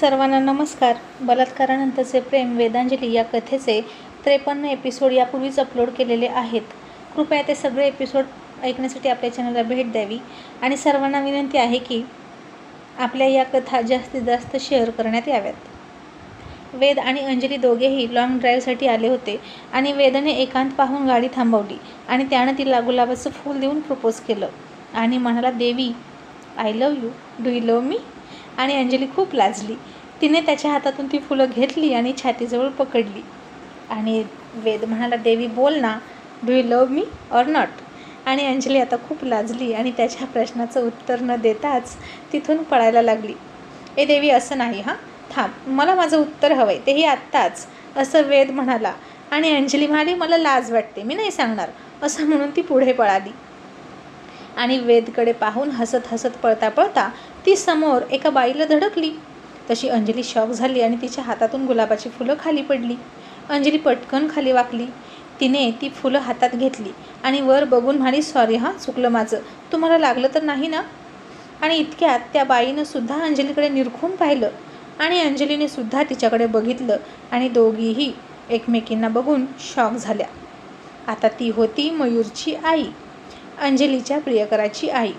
सर्वांना नमस्कार. बलात्कारानंतरचे प्रेम वेदांजली या कथेचे त्रेपन्न एपिसोड यापूर्वीच अपलोड केलेले आहेत. कृपया ते सगळे एपिसोड ऐकण्यासाठी आपल्या चॅनलला भेट द्यावी. आणि सर्वांना विनंती आहे की आपल्या या कथा जास्तीत जास्त शेअर करण्यात याव्यात. वेद आणि अंजली दोघेही लाँग ड्राईव्हसाठी आले होते आणि वेदने एकांत पाहून गाडी थांबवली आणि त्यानं तिला गुलाबाचं फूल देऊन प्रपोज केलं. आणि म्हणाला Devi I love you do you love me आणि अंजली खूप लाजली. तिने त्याच्या हातातून ती फुलं घेतली आणि छातीजवळ पकडली. आणि वेद म्हणाला देवी बोल ना. Do you love me or not आणि अंजली आता खूप लाजली आणि त्याच्या प्रश्नाचं उत्तर न देताच तिथून पळायला लागली. ए देवी असं नाही हां. थांब. मला माझं उत्तर हवं आहे तेही आत्ताच. असं वेद म्हणाला. आणि अंजली म्हणाली मला लाज वाटते. मी नाही सांगणार. असं म्हणून ती पुढे पळाली. आणि वेदकडे पाहून हसत हसत पळता पळता ती समोर एका बाईला धडकली. तशी अंजली शॉक झाली आणि तिच्या हातातून गुलाबाची फुलं खाली पडली. अंजली पटकन खाली वाकली. तिने ती फुलं हातात घेतली आणि वर बघून म्हणाली सॉरी हां चुकलं माझं. तुम्हाला लागलं तर नाही ना? आणि इतक्यात त्या बाईनं सुद्धा अंजलीकडे निरखून पाहिलं आणि अंजलीने सुद्धा तिच्याकडे बघितलं आणि दोघीही एकमेकींना बघून शॉक झाल्या. आता ती होती मयूरची आई अंजलीच्या प्रियकराची आई.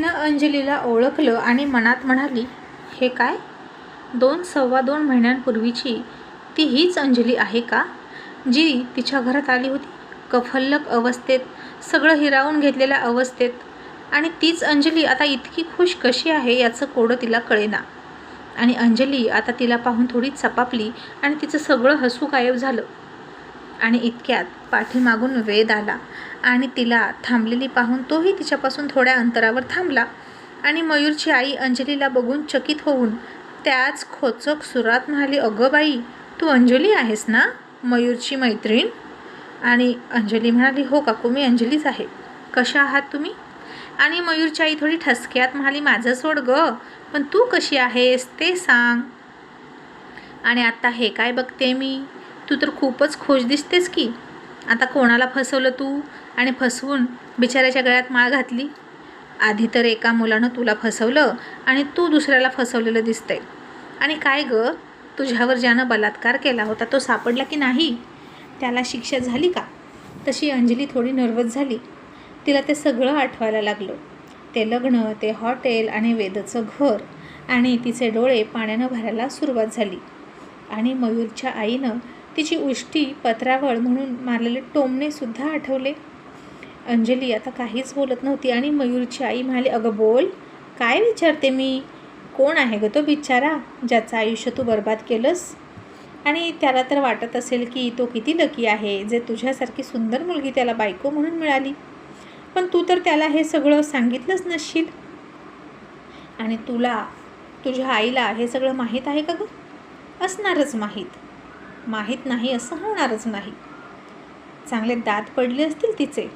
तिनं अंजलीला ओळखलं आणि मनात म्हणाली हे काय? दोन सव्वा दोन महिन्यांपूर्वीची ती हीच अंजली आहे का? जी तिच्या घरात आली होती. कफल्लक अवस्थेत सगळं हिरावून घेतलेल्या अवस्थेत. आणि तीच अंजली आता इतकी खुश कशी आहे याचं कोडं तिला कळेना. आणि अंजली आता तिला पाहून थोडी चपापली आणि तिचं सगळं हसू गायब झालं. आणि इतक्यात पाठीमागून वेद आला आणि तिला थांबलेली पाहून तोही तिच्यापासून थोड्या अंतरावर थांबला. आणि मयूरची आई अंजलीला बघून चकित होऊन त्याच खोचक सुरात म्हणाली अगं बाई तू अंजली आहेस ना मयूरची मैत्रीण? आणि अंजली म्हणाली हो काकू मी अंजलीच आहे. कशा आहात तुम्ही? आणि मयूरची आई थोडी ठसक्यात म्हणाली माझं सोड ग पण तू कशी आहेस ते सांग. आणि आता हे काय बघते मी? तू तर खूपच खुश दिसतेस की. आता कोणाला फसवलं तू आणि फसवून बिचाऱ्याच्या गळ्यात माळ घातली? आधी तर एका मुलानं तुला फसवलं आणि तू दुसऱ्याला फसवलेलं दिसतंय. आणि काय ग? तुझ्यावर ज्यानं बलात्कार केला होता तो सापडला की नाही? त्याला शिक्षा झाली का? तशी अंजली थोडी नर्वस झाली. तिला ते सगळं आठवायला लागलं. ते लग्न ते हॉटेल आणि वेदचं घर आणि तिचे डोळे पाण्यानं भरायला सुरुवात झाली. आणि मयूरच्या आईनं तिची उष्टी पत्रावळ म्हणून मारलेले टोमणेसुद्धा आठवले. अंजली आता काहीच बोलत नव्हती आणि मयूरची आई म्हणाली अगं बोल काय विचारते मी? कोण आहे ग तो बिचारा ज्याचं आयुष्य तू बर्बाद केलंस? आणि त्याला तर वाटत असेल की तो किती लकी आहे जे तुझ्यासारखी सुंदर मुलगी त्याला बायको म्हणून मिळाली. पण तू तर त्याला हे सगळं सांगितलंच नसशील आणि तुला तुझ्या आईला हे सगळं माहीत आहे का गं? असणारच माहीत. माहीत नाही असं होणारच नाही. चांगले दात पडले असतील तिचे.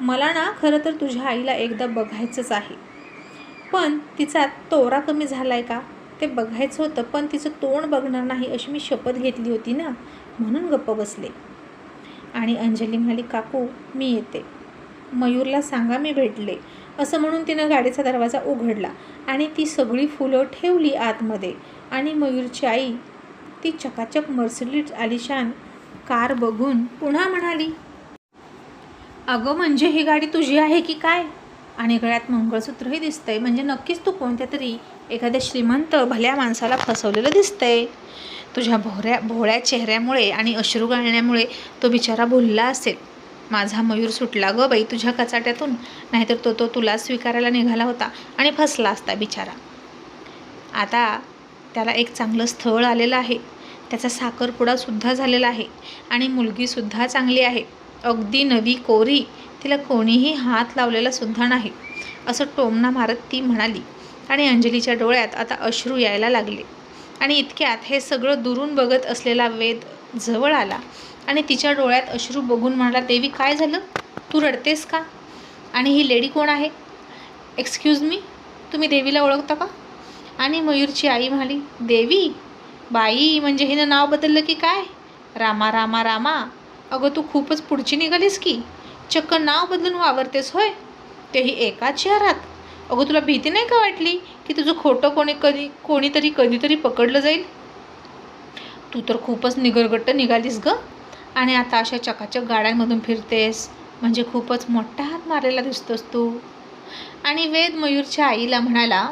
मला ना खरं तर तुझ्या आईला एकदा बघायचंच आहे. पण तिचा तोरा कमी झाला आहे का? ते बघायचं होतं पण तिचं तोंड बघणार नाही अशी मी शपथ घेतली होती ना म्हणून गप्प बसले. आणि अंजली म्हणाली काकू मी येते. मयूरला सांगा मी भेटले. असं म्हणून तिनं गाडीचा दरवाजा उघडला आणि ती सगळी फुलं ठेवली आतमध्ये. आणि मयूरची आई ती चकाचक मर्सिडीज आलिशान कार बघून पुन्हा म्हणाली अगं म्हणजे ही गाडी तुझी आहे की काय? आणि गळ्यात मंगळसूत्रही दिसतंय. म्हणजे नक्कीच तू कोणत्या तरी एखाद्या श्रीमंत भल्या माणसाला फसवलेलं दिसतंय. तुझ्या भोऱ्या भोळ्या चेहऱ्यामुळे आणि अश्रू गाळण्यामुळे तो बिचारा भुलला असेल. माझा मयूर सुटला ग बाई तुझ्या कचाट्यातून. नाहीतर तो तो तुला स्वीकारायला निघाला होता आणि फसला असता बिचारा. आता त्याला एक चांगलं स्थळ आलेलं आहे. त्याचा साखरपुडासुद्धा झालेला आहे आणि मुलगीसुद्धा चांगली आहे. अगदी नवी कोरी तिला कोणीही हात लावलेलासुद्धा नाही असं टोमणा मारत ती म्हणाली आणि अंजलीच्या डोळ्यात आता अश्रू यायला लागले. आणि इतक्यात हे सगळं दुरून बघत असलेला वेद जवळ आला आणि तिच्या डोळ्यात अश्रू बघून म्हणाला देवी काय झालं? तू रडतेस का? आणि ही लेडी कोण आहे? एक्सक्यूज मी तुम्ही देवीला ओळखता का? आणि मयूरची आई म्हणाली देवी बाई म्हणजे हिनं नाव बदललं की काय? रामा रामा रामा. अगं तू खूपच पुढची निघालीस की. चक्क नाव बदलून वावरतेस होय. तेही एकाच शहरात. अगं तुला भीती नाही का वाटली की तुझं खोटं कोणी कधी कोणीतरी कधीतरी पकडलं जाईल? तू तर खूपच निगरगट्ट निघालीस ग. आणि आता अशा चकाचक गाड्यांमधून फिरतेस. म्हणजे खूपच मोठा हात मारलेला दिसतोस तू. आणि वेद मयूरच्या आईला म्हणाला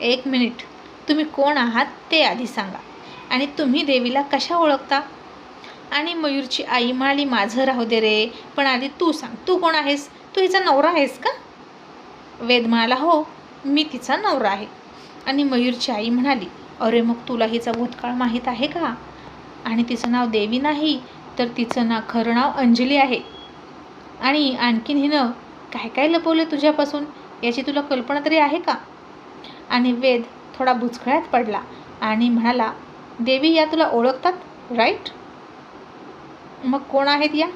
एक मिनिट. तुम्ही कोण आहात ते आधी सांगा. आणि तुम्ही देवीला कशा ओळखता? आणि मयूरची आई म्हणाली माझं राहू दे रे पण आधी तू सांग तू कोण आहेस? तू हिचा नवरा आहेस का? वेद म्हणाला हो मी तिचा नवरा आहे. आणि मयूरची आई म्हणाली अरे मग तुला हिचा भूतकाळ माहीत आहे का? आणि तिचं नाव देवी नाही तर तिचं ना खरं नाव अंजली आहे. आणि आणखीन हिनं काय काय लपवलं तुझ्यापासून? याची तुला कल्पना तरी आहे का? आणि वेद थोडा भुचखळ्यात पडला आणि म्हणाला देवी या तुला ओळखतात राईट मग कोण आहेत या?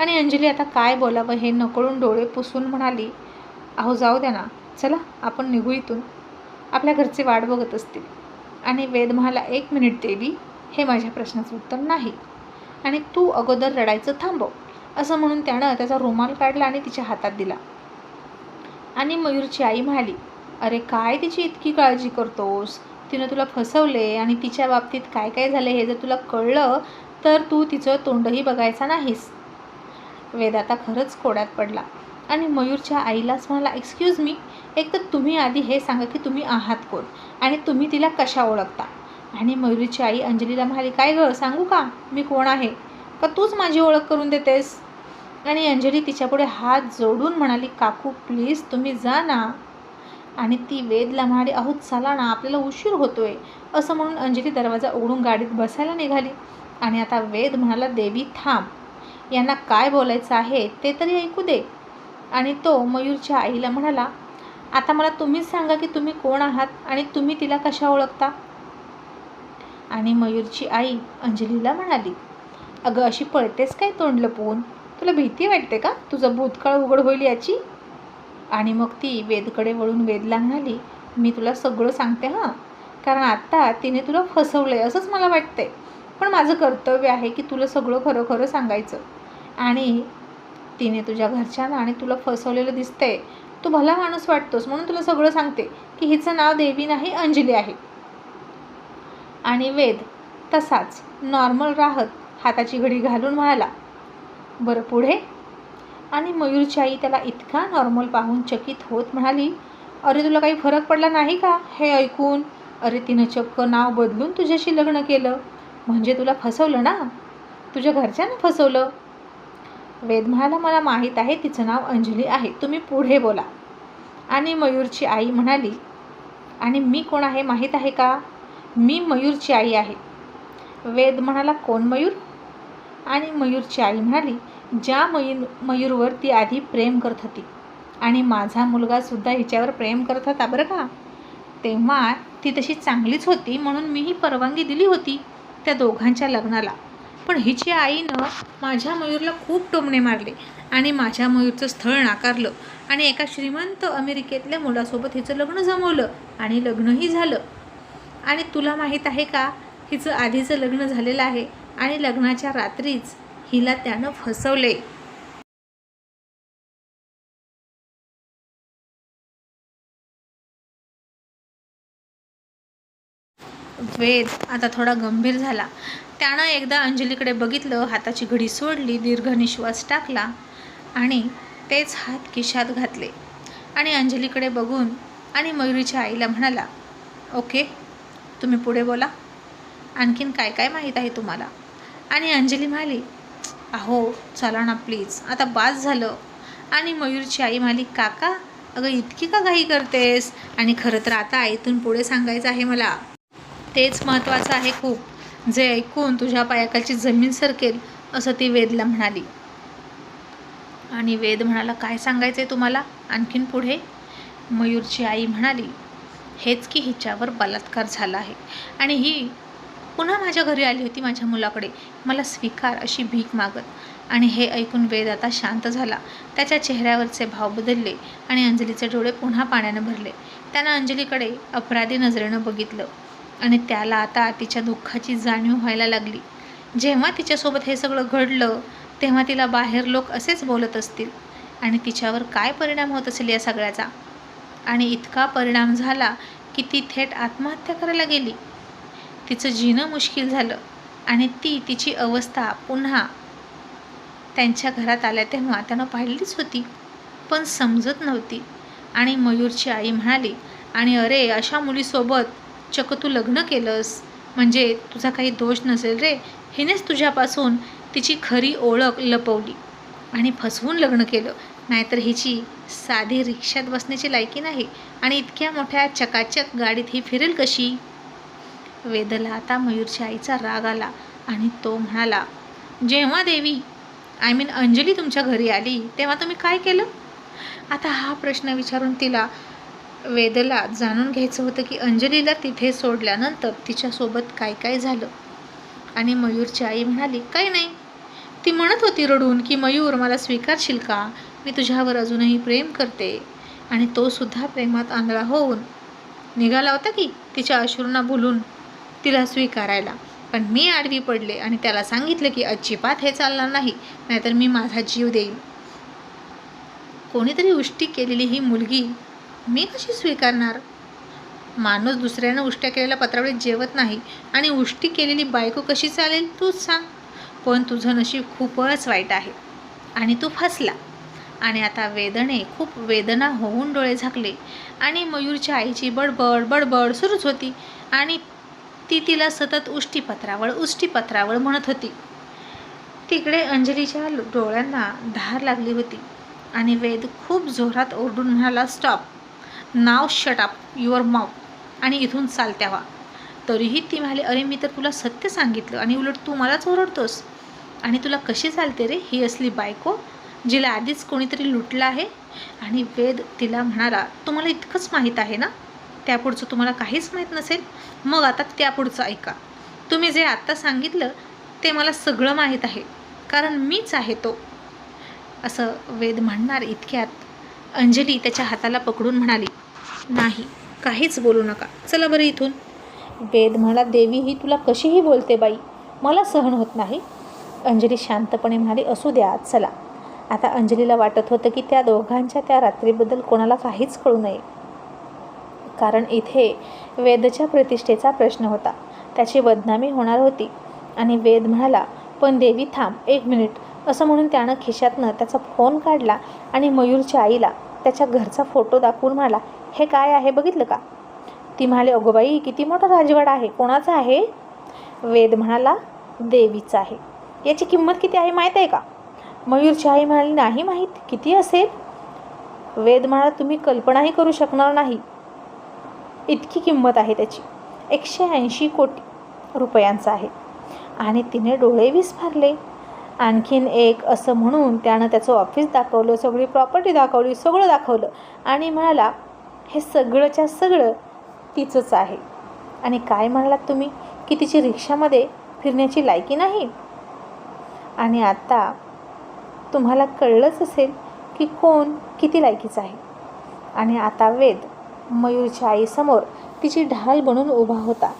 आणि अंजली आता काय बोलावं हे नकळून डोळे पुसून म्हणाली अहो जाऊ द्या ना चला आपण निघू इथून. आपल्या घरचे वाट बघत असतील. आणि वेद म्हणाला एक मिनिट देवी हे माझ्या प्रश्नाचं उत्तर नाही. आणि तू अगोदर रडायचं थांबव. असं म्हणून त्यानं त्याचा रुमाल काढला आणि तिच्या हातात दिला. आणि मयूरची आई म्हणाली अरे काय तिची इतकी काळजी करतोस? तिनं तुला फसवले आणि तिच्या बाबतीत काय काय झालं हे जर तुला कळलं तर तू तिचं तोंडही बघायचा नाहीस. वेद आता खरंच कोड्यात पडला. आणि मयूरच्या आईलाच म्हणाला एक्सक्यूज मी एक तर तुम्ही आधी हे सांगा की तुम्ही आहात कोण आणि तुम्ही तिला कशा ओळखता? आणि मयुरीची आई अंजलीला म्हणाली काय गं सांगू का? मी कोण आहे? का तूच माझी ओळख करून देतेस? आणि अंजली तिच्यापुढे हात जोडून म्हणाली काकू प्लीज तुम्ही जा ना. आणि ती वेदला म्हणाली अहो चला ना आपल्याला उशीर होतोय. असं म्हणून अंजली दरवाजा उघडून गाडीत बसायला निघाली. आणि आता वेद म्हणाला देवी थांब. यांना काय बोलायचं आहे ते तरी ऐकू दे. आणि तो मयूरच्या आईला म्हणाला आता मला तुम्हीच सांगा की तुम्ही कोण आहात आणि तुम्ही तिला कशा ओळखता? आणि मयूरची आई अंजलीला म्हणाली अगं अशी पळतेस काय तोंड लपवून तुला भीती वाटते का? तुझं भूतकाळ उघड होईल याची? आणि मग ती वेदकडे वळून वेदला म्हणाली मी तुला सगळं सांगते हां. कारण आत्ता तिने तुला फसवलं आहे असंच मला वाटतंय. पण माझं कर्तव्य आहे की तुला सगळं खरं खरं सांगायचं. आणि तिने तुझ्या घरच्यांना आणि तुला फसवलेलं दिसतंय. तू भला माणूस वाटतोस म्हणून तुला सगळं सांगते की हिचं नाव देवी नाही अंजली आहे. आणि वेद तसाच नॉर्मल राहत हाताची घडी घालून म्हणाला बरं पुढे? आणि मयूरची आई त्याला इतका नॉर्मल पाहून चकित होत म्हणाली अरे तुला काही फरक पडला नाही का? हे ऐकून? अरे तिनं चक्क नाव बदलून तुझ्याशी लग्न केलं. म्हणजे तुला फसवलं ना? तुझ्या घरच्यानं फसवलं? वेद म्हणाला मला माहीत आहे तिचं नाव अंजली आहे. तुम्ही पुढे बोला. आणि मयूरची आई म्हणाली आणि मी कोण आहे माहीत आहे का? मी मयूरची आई आहे. वेद म्हणाला कोण मयूर? आणि मयूरची आई म्हणाली ज्या मयूर मयूरवर ती आधी प्रेम करत होती. आणि माझा मुलगासुद्धा हिच्यावर प्रेम करत होता बरं का? तेव्हा ती तशी चांगलीच होती म्हणून मीही परवानगी दिली होती त्या दोघांच्या लग्नाला. पण हिची आईनं माझ्या मयूरला खूप टोमणे मारले आणि माझ्या मयूरचं स्थळ नाकारलं आणि एका श्रीमंत अमेरिकेतल्या मुलासोबत हिचं लग्न जमवलं आणि लग्नही झालं. आणि तुला माहीत आहे का? हिचं आधीचं लग्न झालेलं आहे आणि लग्नाच्या रात्रीच हिला त्यानं फसवले. वेद आता थोडा गंभीर झाला. त्यानं एकदा अंजलीकडे बघितलं हाताची घडी सोडली दीर्घ निश्वास टाकला आणि तेच हात खिशात घातले. आणि अंजलीकडे बघून आणि मयुरीच्या आईला म्हणाला ओके तुम्ही पुढे बोला. आणखीन काय काय माहीत आहे तुम्हाला? आणि अंजली म्हणाली अहो चला ना प्लीज आता बास झालं. आणि मयूरची आई म्हणाली काका अगं इतकी का घाई करतेस? आणि खरं तर आता आईतून पुढे सांगायचं आहे मला. तेच महत्त्वाचं आहे खूप. जे ऐकून तुझ्या पायाखालची जमीन सरकेल असं ती वेदला म्हणाली. आणि वेद म्हणाला काय सांगायचं आहे तुम्हाला? आणखीन पुढे? मयूरची आई म्हणाली हेच की हिच्यावर बलात्कार झाला आहे. आणि ही पुन्हा माझ्या घरी आली होती माझ्या मुलाकडे. मला स्वीकार अशी भीक मागत. आणि हे ऐकून वेद आता शांत झाला. त्याच्या चेहऱ्यावरचे भाव बदलले आणि अंजलीचे डोळे पुन्हा पाण्यानं भरले. त्यानं अंजलीकडे अपराधी नजरेनं बघितलं. आणि त्याला आता तिच्या दुःखाची जाणीव व्हायला लागली. जेव्हा तिच्यासोबत हे सगळं घडलं तेव्हा तिला बाहेर लोक असेच बोलत असतील. आणि तिच्यावर काय परिणाम होत असेल या सगळ्याचा? आणि इतका परिणाम झाला की ती थेट आत्महत्या करायला गेली. तिचं जीणं मुश्किल झालं. आणि ती तिची अवस्था पुन्हा त्यांच्या घरात आल्या तेव्हा त्यानं पाहिलीच होती पण समजत नव्हती. आणि मयूरची आई म्हणाली आणि अरे अशा मुलीसोबत चक तू लग्न केलंस. म्हणजे तुझा काही दोष नसेल रे. हिनेच तुझ्यापासून तिची खरी ओळख लपवली आणि फसवून लग्न केलं. नाहीतर हिची साधी रिक्षात बसण्याची लायकी नाही आणि इतक्या मोठ्या चकाचक गाडीत ही फिरेल कशी? वेदला आता मयूरच्या आईचा राग आला आणि तो म्हणाला जेव्हा देवी आय मीन अंजली तुमच्या घरी आली तेव्हा तुम्ही काय केलं? आता हा प्रश्न विचारून तिला वेदला जाणून घ्यायचं होतं की अंजलीला तिथे सोडल्यानंतर तिच्यासोबत काय काय झालं. आणि मयूरची आई म्हणाली काही नाही. ती म्हणत होती रडून की मयूर मला स्वीकारशील का? मी तुझ्यावर अजूनही प्रेम करते. आणि तो सुद्धा प्रेमात आंधळा होऊन निघाला होता की तिच्या अश्रूंना भुलून तिला स्वीकारायला. पण मी आडवी पडले आणि त्याला सांगितलं की अजिबात हे चालणार नाही नाहीतर मी माझा जीव देईन. कोणीतरी उष्टी केलेली ही मुलगी मी कशी स्वीकारणार? माणूस दुसऱ्यानं उष्ट्या केलेल्या पत्रावळीत जेवत नाही आणि उष्टी केलेली बायको कशी चालेल तूच सांग. पण तुझं नशीब खूपच वाईट आहे आणि तू फसला. आणि आता वेदने खूप वेदना होऊन डोळे झाकले आणि मयूरच्या आईची बडबड बडबड सुरूच होती आणि ती तिला सतत उष्टीपत्रावळ उष्टीपत्रावळ म्हणत होती. तिकडे अंजलीच्या डोळ्यांना धार लागली होती आणि वेद खूप जोरात ओरडून म्हणाला stop now shut up your mouth आणि इथून चालत्या व्हा तरीही ती म्हणाली अरे मी तर तुला सत्य सांगितलं आणि उलट तू मलाच ओरडतोस. आणि तुला कशी चालते रे ही असली बायको जिला आधीच कोणीतरी लुटलं आहे? आणि वेद तिला म्हणाला तुम्हाला इतकंच माहीत आहे ना? त्यापुढचं तुम्हाला काहीच माहीत नसेल मग आता त्यापुढचं ऐका. तुम्ही जे आत्ता सांगितलं ते मला सगळं माहीत आहे कारण मीच आहे तो. असं वेद म्हणणार इतक्यात. अंजली त्याच्या हाताला पकडून म्हणाली नाही काहीच बोलू नका. चला बरं इथून. वेद म्हणाला देवी ही तुला कशीही बोलते बाई. मला सहन होत नाही. अंजली शांतपणे म्हणाली असू द्या चला. आता अंजलीला वाटत होतं की त्या दोघांच्या त्या रात्रीबद्दल कोणाला काहीच कळू नये. कारण इथे वेदच्या प्रतिष्ठेचा प्रश्न होता. त्याची बदनामी होणार होती. आणि वेद म्हणाला पण देवी थांब एक मिनिट. असं म्हणून त्यानं खिशातनं त्याचा फोन काढला आणि मयूरच्या आईला त्याच्या घरचा फोटो दाखवून म्हणाला हे काय आहे बघितलं का? ती म्हणाली अगोबाई किती मोठा राजवाडा आहे कोणाचा आहे? वेद म्हणाला देवीचा आहे. याची किंमत किती आहे माहीत आहे का? मयूरची आई म्हणाली नाही माहीत किती असेल? वेद म्हणाला तुम्ही कल्पनाही करू शकणार नाही. इतकी किंमत आहे त्याची. एकशे ऐंशी कोटी रुपयांचा आहे. आणि तिने डोळे विस्फारले आणखीन एक असं म्हणून त्यानं त्याचं ऑफिस दाखवलं सगळी प्रॉपर्टी दाखवली सगळं दाखवलं. आणि म्हणाला हे सगळंच्या सगळं तिचंच आहे. आणि काय म्हणालात तुम्ही? की तिची रिक्षामध्ये फिरण्याची लायकी नाही? आणि आता तुम्हाला कळलंच असेल की कोण किती लायकीचं आहे. आणि आता वेद मयूरच्या आईसमोर तिची ढाल बनून उभा होता.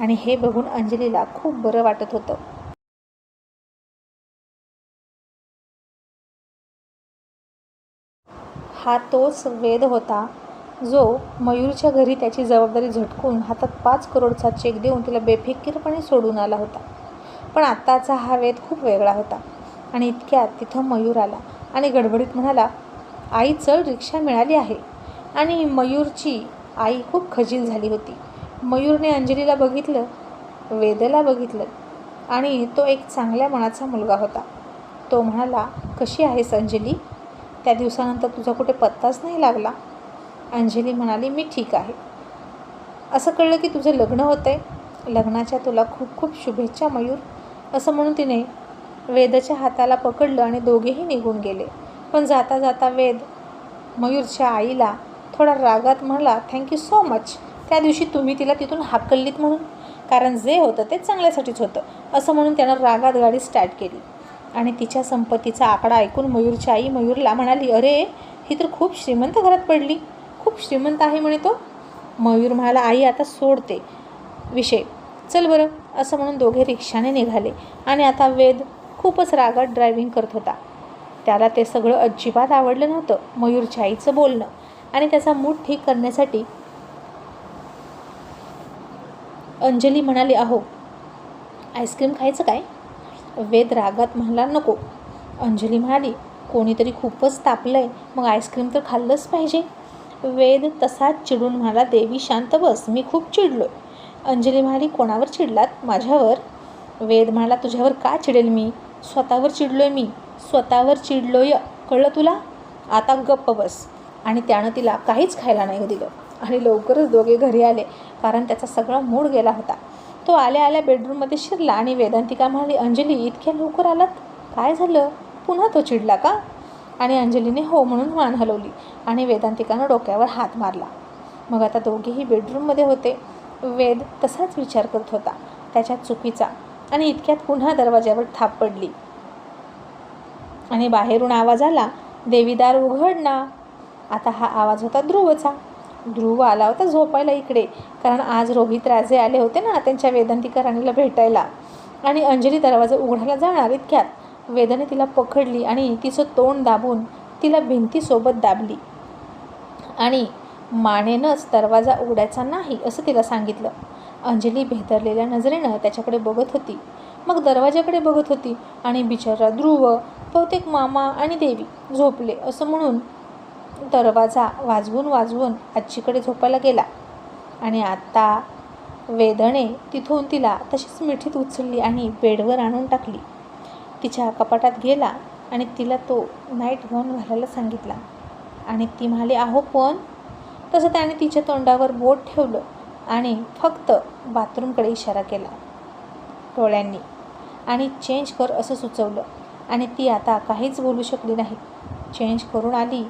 आणि हे बघून अंजलीला खूप बरं वाटत होतं. हा तोच वेद होता जो मयूरच्या घरी त्याची जबाबदारी झटकून हातात पाच करोडचा चेक देऊन तिला बेफिकीरपणे सोडून आला होता. पण आत्ताचा हा वेद खूप वेगळा होता आणि इतक्यात तिथं मयूर आला आणि गडबडीत म्हणाला आई चल रिक्षा मिळाली आहे. आणि मयूरची आई खूप खजील झाली होती. मयूरने अंजलीला बघितलं वेदला बघितलं आणि तो एक चांगल्या मनाचा मुलगा होता. तो म्हणाला कशी आहेस अंजली? त्या दिवसानंतर तुझा कुठे पत्ताच नाही लागला. अंजली म्हणाली मी ठीक आहे. असं कळलं की तुझं लग्न होतं आहे लग्नाच्या तुला खूप खूप शुभेच्छा मयूर. असं म्हणून तिने वेदच्या हाताला पकडलं आणि दोघेही निघून गेले. पण जाता जाता वेद मयूरच्या आईला थोडा रागात म्हणला थँक्यू सो मच त्या दिवशी तुम्ही तिला तिथून हाकललीत म्हणून. कारण जे होतं ते चांगल्यासाठीच होतं असं म्हणून त्यानं रागात गाडी स्टार्ट केली. आणि तिच्या संपत्तीचा आकडा ऐकून मयूरची आई मयूरला म्हणाली अरे ही तर खूप श्रीमंत घरात पडली. खूप श्रीमंत आहे म्हणे तो. मयूर म्हणाला आई आता सोडते विषय. चल बरं. असं म्हणून दोघे रिक्षाने निघाले. आणि आता वेद खूपच रागात ड्रायव्हिंग करत होता. त्याला ते सगळं अजिबात आवडलं नव्हतं मयूरच्या आईचं बोलणं. आणि त्याचा मूड ठीक करण्यासाठी अंजली म्हणाली अहो आईस्क्रीम खायचं काय? वेद रागात म्हणाला नको. अंजली म्हणाली कोणीतरी खूपच तापलं आहे मग आईस्क्रीम तर खाल्लंच पाहिजे. वेद तसाच चिडून म्हणाला देवी शांत बस मी खूप चिडलो अंजली म्हणाली कोणावर चिडलात? माझ्यावर? वेद म्हणाला तुझ्यावर का चिडेल मी? स्वतःवर चिडलोय मी. स्वतःवर चिडलोय कळलं तुला? आता गप्प बस. आणि त्यानं तिला काहीच खायला नाही दिलं. आणि लवकरच दोघे घरी आले कारण त्याचा सगळा मूड गेला होता. तो आल्या आल्या बेडरूममध्ये शिरला आणि वेदांतिका म्हणाली अंजली इतक्या लवकर आलात? काय झालं? पुन्हा तो चिडला का? आणि अंजलीने हो म्हणून मान हलवली आणि वेदांतिकानं डोक्यावर हात मारला. मग आता दोघेही बेडरूममध्ये होते. वेद तसाच विचार करत होता त्याच्या चुकीचा. आणि इतक्यात पुन्हा दरवाज्यावर थाप पडली. आणि बाहेरून आवाज आला देवीदार उघड ना आता हा आवाज होता ध्रुवचा. ध्रुव आला होता झोपायला इकडे कारण आज रोहित राजे आले होते ना त्यांच्या वेदंतिका राणीला भेटायला. आणि अंजली दरवाजा उघडायला जाणार इतक्यात. वेदाने तिला पकडली आणि तिचं तोंड दाबून तिला भिंतीसोबत दाबली. आणि मानेनंच दरवाजा उघडायचा नाही असं तिला सांगितलं. अंजली भेदरलेल्या नजरेनं त्याच्याकडे बघत होती. मग दरवाजाकडे बघत होती आणि बिचारा ध्रुव बहुतेक मामा आणि देवी झोपले असं म्हणून दरवाजा वाजवून वाजवून आजीकडे झोपायला गेला. आणि आता वेदने तिथून तिला तशीच मिठीत उचलली आणि बेडवर आणून टाकली. तिच्या कपाटात गेला आणि तिला तो नाईट गाऊन घालायला सांगितला. आणि ती म्हणाली आहो पण. तसं त्याने तिच्या तोंडावर बोट ठेवलं आणि फक्त बाथरूमकडे इशारा केला. डोळ्यांनी. आणि चेंज कर असं सुचवलं. आणि ती आता काहीच बोलू शकली नाही. चेंज करून आली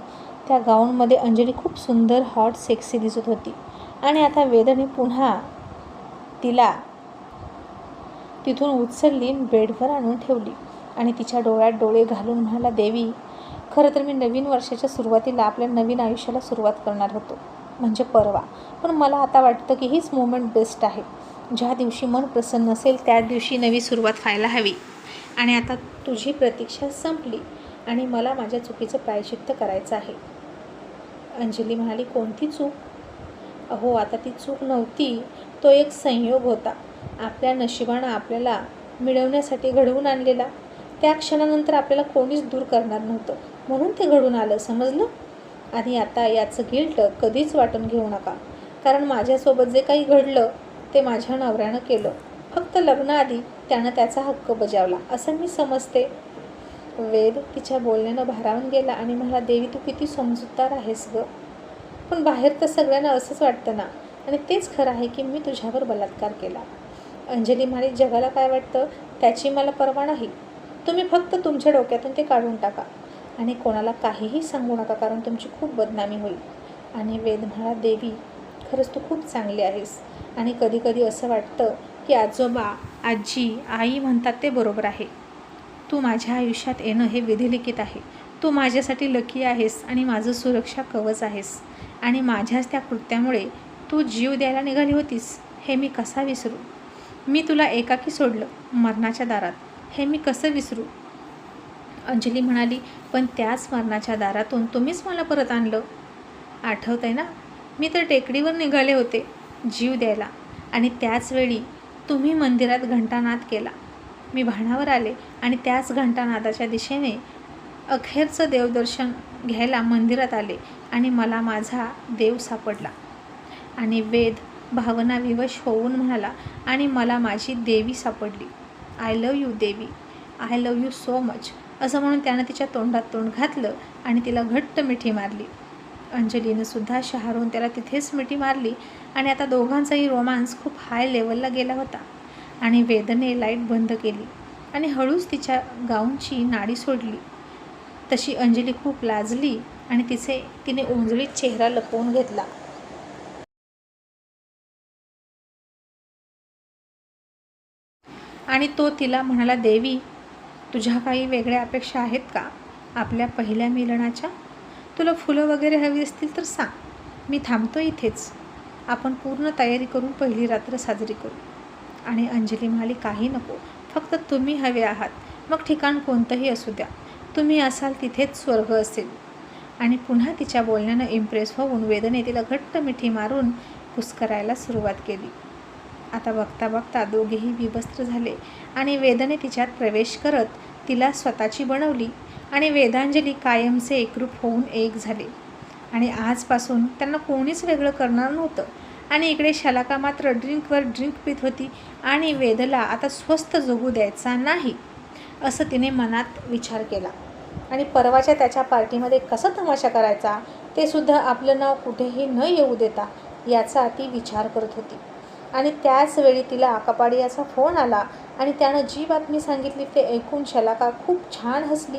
त्या गाऊनमध्ये अंजली खूप सुंदर हॉट सेक्सी दिसत होती. आणि आता वेदने पुन्हा तिला तिथून उचलली बेडवर आणून ठेवली. आणि तिच्या डोळ्यात डोळे घालून म्हणाला देवी खरं तर मी नवीन वर्षाच्या सुरुवातीला आपल्या नवीन आयुष्याला सुरुवात करणार होतो. म्हणजे परवा. पण मला आता वाटतं की हीच मोमेंट बेस्ट आहे. ज्या दिवशी मन प्रसन्न असेल त्या दिवशी नवी सुरुवात व्हायला हवी. आणि आता तुझी प्रतीक्षा संपली. आणि मला माझ्या चुकीचं प्रायश्चित्त करायचं आहे. अंजली म्हणाली कोणती चूक? अहो आता ती चूक नव्हती. तो एक संयोग होता. आपल्या नशिबानं आपल्याला मिळवण्यासाठी घडवून आणलेला. त्या क्षणानंतर आपल्याला कोणीच दूर करणार नव्हतं. म्हणून ते घडून आलं समजलं? आणि आता याचं गिल्ट कधीच वाटून घेऊ नका. कारण माझ्यासोबत जे काही घडलं ते माझ्या नवऱ्यानं केलं. फक्त लग्नाआधी त्यानं त्याचा हक्क बजावला. असं मी समजते. वेद तिच्या बोलण्यानं भारावून गेला आणि मला देवी तू किती समजूतदार आहेस गं. पण बाहेर तर सगळ्यांना असंच वाटतं ना. आणि तेच खरं आहे की मी तुझ्यावर बलात्कार केला. अंजली म्हणाली जगाला काय वाटतं? त्याची मला पर्वा नाही. तुम्ही फक्त तुमच्या डोक्यातून ते काढून टाका. आणि कोणाला काहीही सांगू नका कारण तुमची खूप बदनामी होईल. आणि वेद म्हणा देवी खरंच तू खूप चांगली आहेस. आणि कधीकधी असं वाटतं की आजोबा आजी आई म्हणतात ते बरोबर आहे. तू माझ्या आयुष्यात येणं हे विधिलिखित आहे. तू माझ्यासाठी लकी आहेस आणि माझं सुरक्षा कवच आहेस. आणि माझ्याच त्या कृत्यामुळे तू जीव द्यायला निघाली होतीस हे मी कसा विसरू? मी तुला एकाकी सोडलं मरणाच्या दारात. हे मी कसं विसरू? अंजली म्हणाली पण त्याच मरणाच्या दारातून तुम्हीच मला परत आणलं. आठवतं आहे ना? मी तर टेकडीवर निघाले होते जीव द्यायला. आणि त्याचवेळी तुम्ही मंदिरात घंटानाद केला. मी भाणावर आले आणि त्याच घंटानादाच्या दिशेने अखेरचं देवदर्शन घ्यायला मंदिरात आले आणि मला माझा देव सापडला. आणि वेद भावना विवश होऊन म्हणाला आणि मला माझी देवी सापडली. I love you Devi. I love you so much असं म्हणून त्यानं तिच्या तोंडात तोंड घातलं आणि तिला घट्ट मिठी मारली. अंजलीनं सुद्धा शहारून त्याला तिथेच मिठी मारली आणि आता दोघांचाही रोमांस खूप हाय लेवलला गेला होता. आणि वेदने लाइट बंद केली आणि हळूच तिच्या गाऊनची नाडी सोडली. तशी अंजली खूप लाजली आणि तिचे तिने उंजळीत चेहरा लपवून घेतला. आणि तो तिला म्हणाला देवी तुझ्या काही वेगळ्या अपेक्षा आहेत का? आपल्या पहिल्या मिलनाच्या? तुला फुलं वगैरे हवी असतील तर सांग. मी थांबतो इथेच. आपण पूर्ण तयारी करून पहिली रात्र साजरी करू. आणि अंजली म्हणाली काही नको. फक्त तुम्ही हवे आहात. मग ठिकाण कोणतंही असू द्या. तुम्ही असाल तिथेच स्वर्ग असेल. आणि पुन्हा तिच्या बोलण्यानं इम्प्रेस होऊन वेदने तिला घट्ट मिठी मारून कुस्करायला सुरुवात केली. आता बघता बघता दोघेही विवस्त्र झाले आणि वेदने तिच्यात प्रवेश करत तिला स्वतःची बनवली आणि वेदांजली कायमचे एकरूप होऊन एक झाले. आणि आजपासून त्यांना कोणीच वेगळं करणार नव्हतं. आणि इकडे शलाका मात्र ड्रिंकवर ड्रिंक पित होती आणि वेदला आता स्वस्त जगू द्यायचा नाही असं तिने मनात विचार केला. आणि परवाच्या त्याच्या पार्टीमध्ये कसा तमाशा करायचा ते सुद्धा आपलं नाव कुठेही न येऊ देता याचा ती विचार करत होती. आणि त्याचवेळी तिला कपाडियाचा फोन आला आणि त्यानं जी बातमी सांगितली ते ऐकून शलाका खूप छान हसली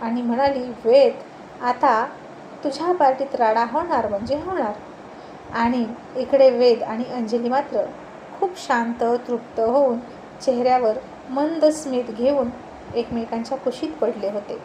आणि म्हणाली वेद आता तुझ्या पार्टीत राडा होणार म्हणजे होणार. आणि इकडे वेद आणि अंजली मात्र खूप शांत तृप्त होऊन चेहऱ्यावर मंद स्मित घेऊन एकमेकांच्या कुशीत पडले होते.